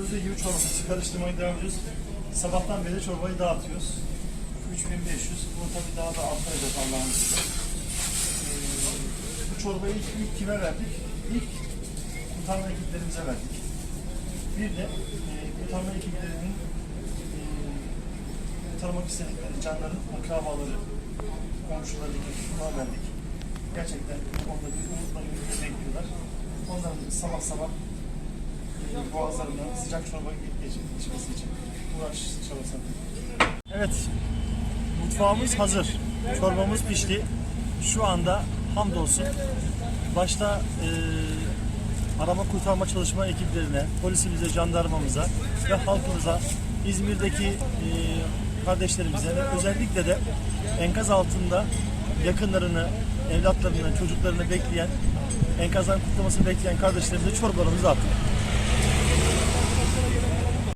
görüldüğü gibi çorbamızı karıştırmaya devam ediyoruz. Sabahtan beri çorbayı dağıtıyoruz. 3500. Bu tabii daha da artacak Allah'ın izniyle. Ee, bu çorbayı ilk, ilk kime verdik? İlk kurtarma ekiplerimize verdik. Bir de e, kurtarma ekiplerinin e, kurtarmak istedikleri canların akrabaları, komşuları buna verdik. Gerçekten bu konuda bir umutla ümit bekliyorlar. Onların sabah sabah boğazlarından sıcak çorba içmesi için uğraş çabası. Evet, mutfağımız hazır. Çorbamız pişti. Şu anda hamdolsun başta e, arama kurtarma çalışma ekiplerine, polisimize, jandarmamıza ve halkımıza, İzmir'deki e, kardeşlerimize ve özellikle de enkaz altında yakınlarını, evlatlarını, çocuklarını bekleyen, enkazdan kurtulmasını bekleyen kardeşlerimize çorbalarımızı attık.